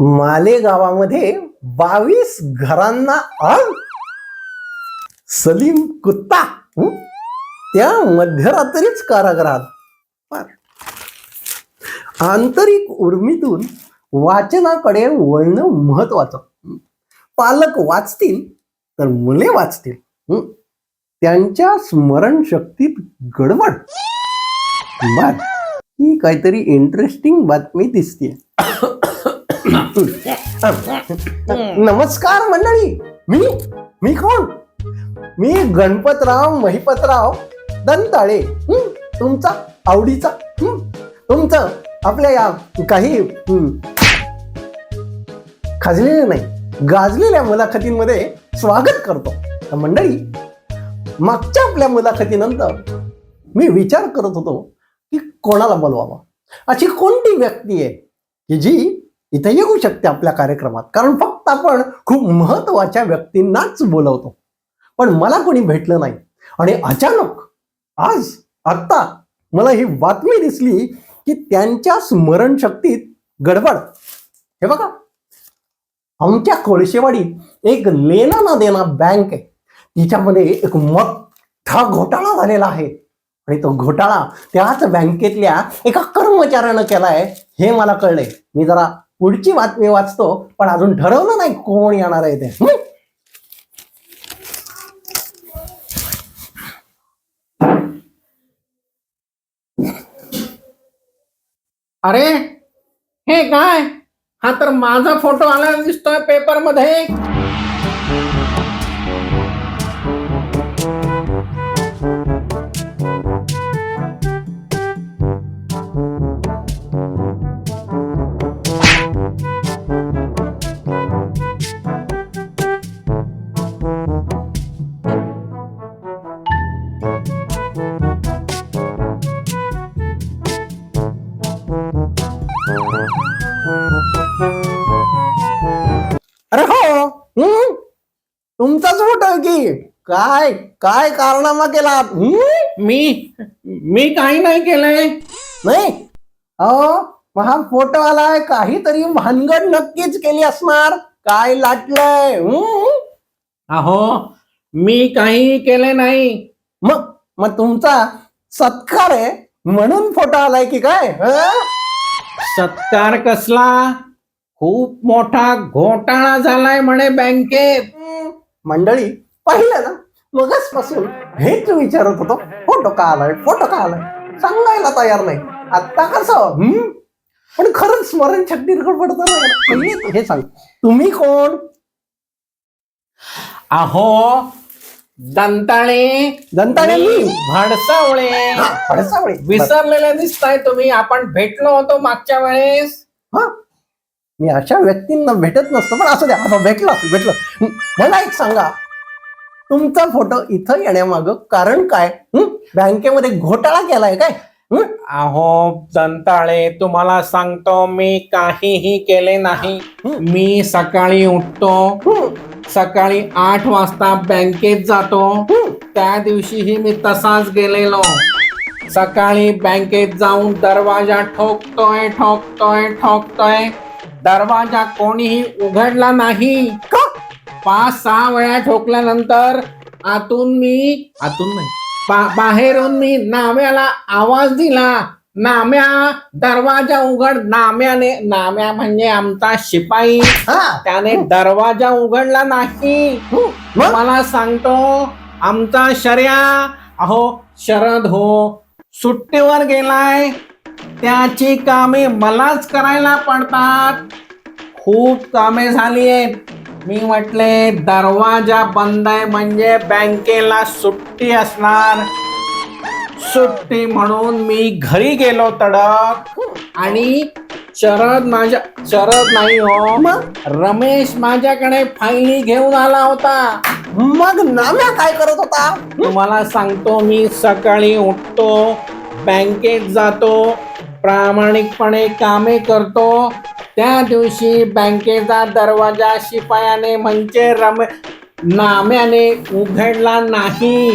मालेगावामध्ये बावीस घरांना आग. सलीम कुत्ता त्या मध्यरात्रीच कारागृहात. आंतरिक उर्मीतून वाचनाकडे वळणं महत्वाचं. पालक वाचतील तर मुले वाचतील. हं? त्यांच्या स्मरणशक्तीत गडबड. बर ही काहीतरी इंटरेस्टिंग बातमी दिसते नमस्कार मंडळी. मी मी कोण? मी गणपतराव महिपतराव दंताळे. तुमचा आवडीचा? तुमचं आपल्या या काही खाजलेले नाही गाजलेल्या मुलाखतींमध्ये स्वागत करतो. मंडळी मागच्या आपल्या मुलाखतीनंतर मी विचार करत होतो की कोणाला बोलवावा? अशी कोणती व्यक्ती आहे की जी इथे येऊ शकते आपल्या कार्यक्रमात. कारण फक्त आपण खूप महत्त्वाच्या व्यक्तींनाच बोलवतो. पण मला कोणी भेटलं नाही. आणि अचानक आज आत्ता मला ही बातमी दिसली की त्यांच्या स्मरणशक्तीत गडबड. हे बघा. आमच्या कोळशेवाडीत एक लेना ना देना बँक आहे. तिच्यामध्ये एक मोठा घोटाळा झालेला आहे. आणि तो घोटाळा त्याच बँकेतल्या एका कर्मचाऱ्यानं केलाय. हे मला कळलंय. मी जरा पुढची बातमी वाचतो पण अजून ठरवलं नाही कोण येणार आहे ते. अरे हे काय? हा तर माझा फोटो आला दिसतोय पेपरमध्ये. हो हं? तुमचाच फोटो आहे की? काय? काय कारनामा केला? मी? मी काही नाही केलंय. नाही? अहो मग हा फोटो आलाय काहीतरी भानगड नक्कीच केली असणार. काय लाटलंय? हं? अहो मी काही केले नाही. मग मग तुमचा सत्कार आहे म्हणून फोटो आलाय की काय? हं? सत्कार कसला? खूप मोठा घोटाळा झालाय म्हणे बँकेत. मंडळी पाहिलं ना? मगच पासून हेच विचारत होतो. फोटो का आलाय? फोटो का आलाय? सांगायला तयार नाही. आता कसं? पण खरंच स्मरण शक्ती पडतं हे सांग. तुम्ही कोण? अहो दंताळे. दंताळे भडसावळे. पडसावळे. विसरलेले दिसताय तुम्ही. आपण भेटलो होतो मागच्या वेळेस. हा? मी अशा व्यक्तींना भेटत नसतो पण असू द्या आता भेटलं भेटलं. मला एक सांगा. तुमचा फोटो इथं येण्यामागं कारण काय? बँकेमध्ये घोटाळा केलाय काय? अहो दंताळे तुम्हाला सांगतो मी काहीही केले नाही. मी सकाळी उठतो सकाळी आठ वाजता बँकेत जातो. त्या दिवशीही मी तसाच गेलेलो. सकाळी बँकेत जाऊन दरवाजा ठोकतोय ठोकतोय ठोकतोय. दरवाजा कोणीही उघडला नाही. पाच सहा वेळा ठोकल्यानंतर आतून मी आतून नाही. बा- बाहेरून मी नाम्याला आवाज दिला. नाम्या दरवाजा उघड. नाम्याने नाम्या म्हणजे आमचा शिपाई. हा. त्याने दरवाजा उघडला नाही. मला सांगतो आमचा शर्या अहो शरद हो सुट्टीवर गेलाय. त्याची कामे मलाच करायला पडतात. खूप कामे झाली आहेत मी म्हटले दरवाजा बंद आहे म्हणजे बँकेला सुट्टी असणार. सुट्टी म्हणून मी घरी गेलो तडक. आणि शरद माझ्या शरद नाही हो रमेश माझ्याकडे फायली घेऊन आला होता. मग नाम्या काय करत होता? तुम्हाला सांगतो मी सकाळी उठतो बँकेत जातो प्रामाणिकपणे कामे करतो. त्या दिवशी बँकेचा दरवाजा शिपायाने म्हणजे रमे नाम्याने उघडला नाही.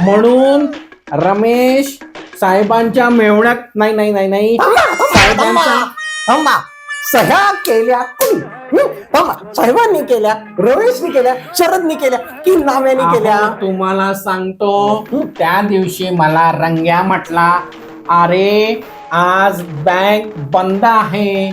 म्हणून रमेश साहेबांच्या मेवण्यात नाही नाही नाही नाही. साहेबांच्या थांबा. सह्या केल्या कुणी? हं? थांबा. साहेबांनी केल्या रमेशनी केल्या शरदनी केल्या की नाम्याने केल्या? अहो, तुम्हाला सांगतो. त्या दिवशी मला रंग्या म्हटला. अरे आज बँक बंद आहे.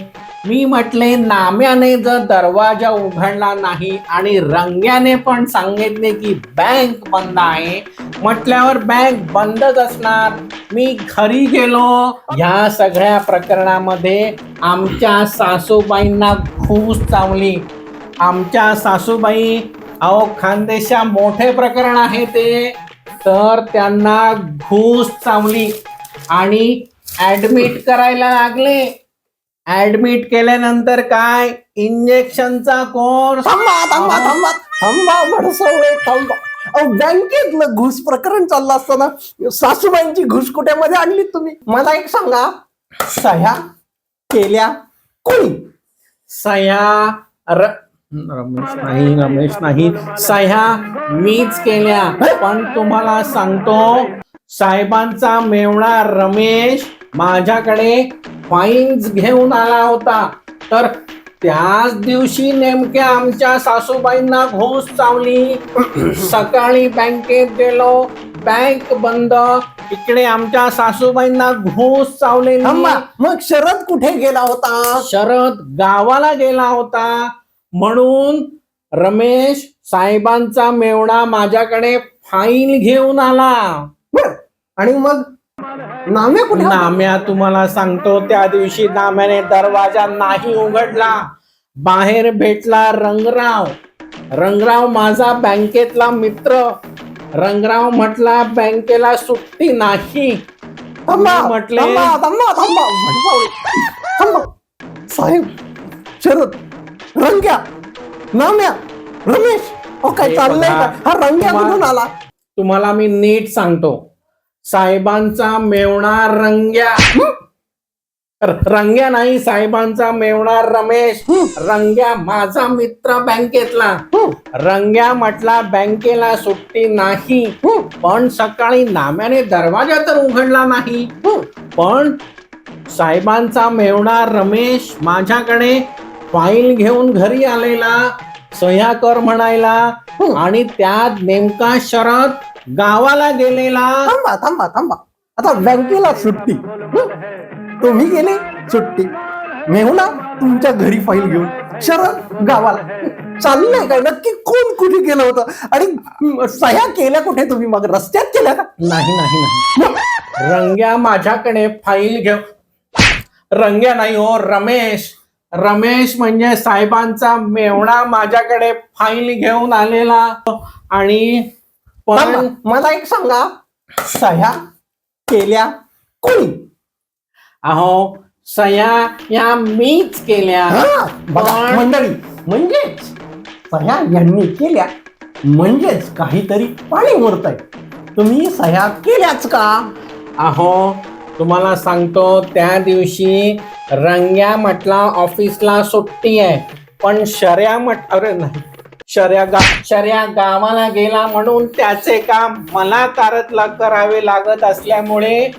मी म्हटले नाम्याने जर दरवाजा उघडला नाही आणि रंग्याने पण सांगितले की बँक बंद आहे म्हटल्यावर बँक बंदच असणार. मी घरी गेलो. ह्या सगळ्या प्रकरणामध्ये आमच्या सासूबाईंना खूप चावली. आमच्या सासूबाई अहो खानदेशा मोठे प्रकरण आहे ते. तर त्यांना घूस चावली. आणि ऍडमिट करायला लागले. ऍडमिट केल्यानंतर काय? इंजेक्शनचा कोर्स थांबा थांबा थांबा थांबा भडसवळे थांबा. अहो बँकेतलं घुस प्रकरण चाललं असताना सासूबाईंची घुसकुट्यामध्ये आणली तुम्ही? मला एक सांगा. सह्या केल्या कोणी? सह्या र रमेश नाही रमेश नाही. सह्या मीच केल्या. पण तुम्हाला सांगतो साहेबांचा मेवणा रमेश माझ्याकडे फाईन्स घेऊन आला होता. तर त्याच दिवशी नेमक्या आमच्या सासूबाईंना घोष चावली. सकाळी बँकेत गेलो. बँक बंद. इकडे आमच्या सासूबाईंना घोष चावलेली. थांबा मग शरद कुठे गेला होता? शरद गावाला गेला होता. म्हणून रमेश साहेबांचा मेवणा माझ्याकडे फाईल घेऊन आला. आणि मग? नाम्या कुठे होता? नाम्या तुम्हाला सांगतो त्या दिवशी नाम्याने दरवाजा नाही उघडला. बाहेर भेटला रंगराव. रंगराव माझा बँकेतला मित्र. रंगराव म्हटला बँकेला सुट्टी नाही. थांबा मी म्हटले- थांबा थांबा थांबा भडसवळे. थांबा साहेब शरद रंग्या नाम्या रमेश. अहो काय हे चाललंय बघा, हा रंग्या तुम्हा- कुठून आला? तुम्हाला मी नीट सांगतो. साहेबांचा मेवणा रंग्या. रंग्या नाही साहेबांचा मेवणा रमेश. रंग्या माझा मित्र बँकेतला. रंग्या म्हटला बँकेला सुट्टी नाही. पण सकाळी नाम्याने दरवाजा तर उघडला नाही. पण साहेबांचा मेवणा रमेश माझ्याकडे फाईल घेऊन घरी आलेला सह्या कर म्हणायला. आणि त्यात नेमका शरद गावाला गेलेला. थांबा थांबा थांबा. आता बँकेला सुट्टी? तुम्ही गेले सुट्टी. मेहुणा तुमच्या घरी फाईल घेऊन. शरद गावाला. चाललंय काय? नक्की कोण कुठे गेलं होतं? आणि सह्या केल्या कुठे? तुम्ही मग रस्त्यात केल्या का? नाही नाही नाही. रंग्या माझ्याकडे फाईल घेऊ रंग्या नाही हो रमेश. रमेश म्हणजे साहेबांचा मेवणा माझ्याकडे फाईल घेऊन आलेला. आणि थांबा, पण मला एक सांगा सह्या केल्या कोणी? अहो सया या मीच केल्या. हा, बघा पण- मंडळी. म्हणजेच? सह्या यांनी केल्या म्हणजेच काहीतरी पाणी मुरत आहे तुम्ही सह्या केल्याच का? अहो तुम्हाला सांगतो त्या दिवशी रंग्या म्हटला ऑफिसला सुट्टी आहे. पण शर्या म्हट अरे नाही. शर्या गा शर्या गावाला गेला म्हणून त्याचे काम मला कारतला करावे लागत असल्यामुळे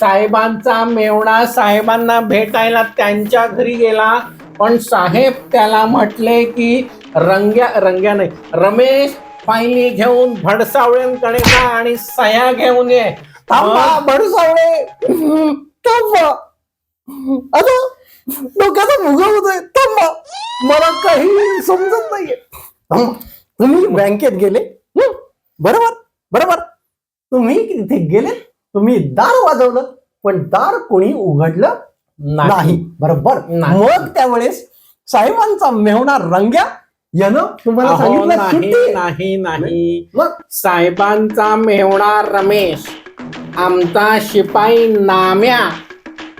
साहेबांचा मेवणा साहेबांना भेटायला त्यांच्या घरी गेला. पण साहेब त्याला म्हटले की रंग्या रंग्या नाही. रमेश फायली घेऊन भडसावळ्यांकडे जा आणि सह्या घेऊन ये. थांबा बडसावळे थांबा. आता डोक्याचा मुगा होतोय. थांबा. मला काही समजत नाहीये. तुम्ही बँकेत गेले? बरोबर बरोबर. तुम्ही तिथे गेले तुम्ही दार वाजवलं पण दार कोणी उघडलं नाही. बरोबर. मग त्यावेळेस साहेबांचा मेहणा रंग्या यानं तुम्हाला सांगितलं नाही नाही साहेबांचा मेवणा रमेश आमचा शिपाई नाम्या.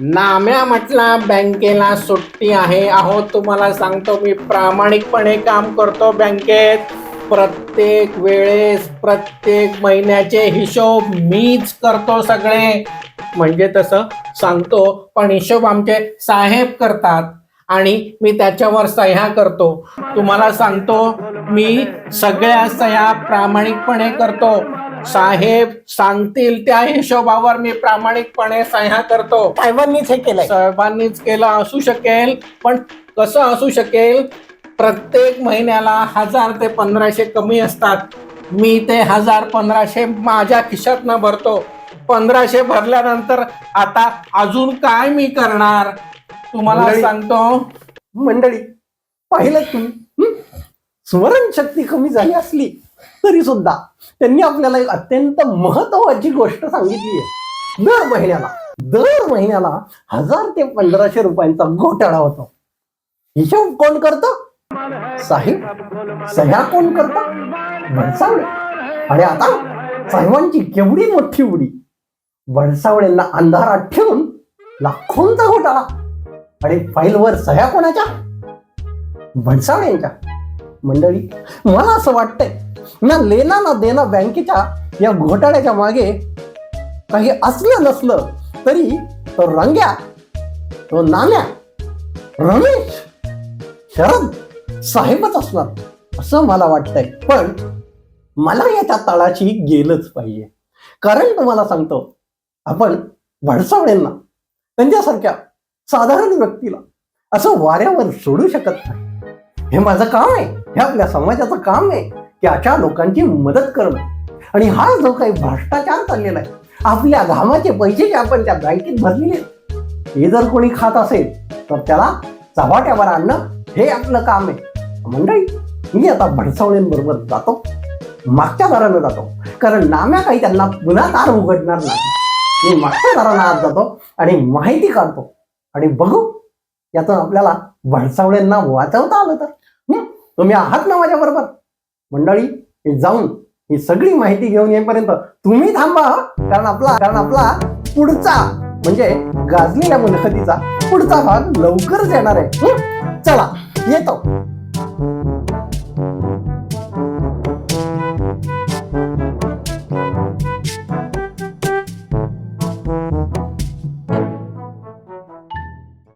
नाम्या म्हटला बँकेला सुट्टी आहे. अहो तुम्हाला सांगतो मी प्रामाणिकपणे काम करतो बँकेत. प्रत्येक वेळेस प्रत्येक महिन्याचे हिशोब मीच करतो सगळे. म्हणजे तसं सांगतो पण हिशोब आमचे साहेब करतात आणि मी त्याच्यावर सह्या करतो. तुम्हाला सांगतो मी सगळ्या सह्या प्रामाणिकपणे करतो. साहेब सांगतील त्या हिशोबावर मी प्रामाणिकपणे सह्या करतो. साहेबांनीच हे केलंय. साहेबांनीच केलं असू शकेल पण कसं असू शकेल प्रत्येक महिन्याला हजार ते पंधराशे कमी असतात. मी ते हजार पंधराशे माझ्या खिशातनं भरतो. पंधराशे भरल्यानंतर आता अजून काय मी करणार? तुम्हाला मंडळी- सांगतो. मंडळी पाहिलं तुम्ही? हं? स्मरणशक्ती कमी झाली असली तरी सुद्धा त्यांनी आपल्याला एक अत्यंत महत्वाची गोष्ट सांगितली आहे. दर महिन्याला दर महिन्याला हजार ते पंधराशे रुपयांचा घोटाळा होतो. हिशोब कोण करतं? साहेब सह्या कोण करत? भडसावळे. आणि आता साहेबांची केवढी मोठी उडी. भडसावळेंना अंधारात ठेवून लाखोंचा घोटाळा. आणि फाईलवर सह्या कोणाच्या? भडसावळ्यांच्या मंडळी मला असं वाटतंय ना लेना ना देना बँकेच्या या घोटाळ्याच्या मागे काही असलं नसलं तरी तो रंग्या तो नाम्या रमेश शरद साहेबच असणार असं मला वाटतंय. पण मला याच्या तळाशी गेलंच पाहिजे. कारण तुम्हाला सांगतो आपण भडसावळेंना त्यांच्यासारख्या साधारण व्यक्तीला असं वाऱ्यावर सोडू शकत नाही. हे माझं काम आहे हे आपल्या समाजाचं काम आहे. त्याच्या लोकांची मदत करणं. आणि हा जो काही भ्रष्टाचार चाललेला आहे आपल्या घामाचे पैसे जे आपण त्या बँकेत भरलेले हे जर कोणी खात असेल तर त्याला चव्हाट्यावर आणणं हे आपलं काम आहे. मंडळी मी आता भडसावळ्यांबरोबर जातो. मागच्या दारानं जातो. कारण नाम्या काही त्यांना पुन्हा दार उघडणार नाही. मी मागच्या दारानं आज जातो आणि माहिती काढतो. आणि बघू यातून आपल्याला भडसावळ्यांना वाचवता आलं तर. तुम्ही आहात ना माझ्या बरोबर मंडळी जाऊन ही सगळी माहिती घेऊन येईपर्यंत तुम्ही थांबा कारण आपला कारण आपला पुढचा म्हणजे गाजलेल्या मुलाखतीचा पुढचा भाग लवकरच येणार आहे. चला येतो.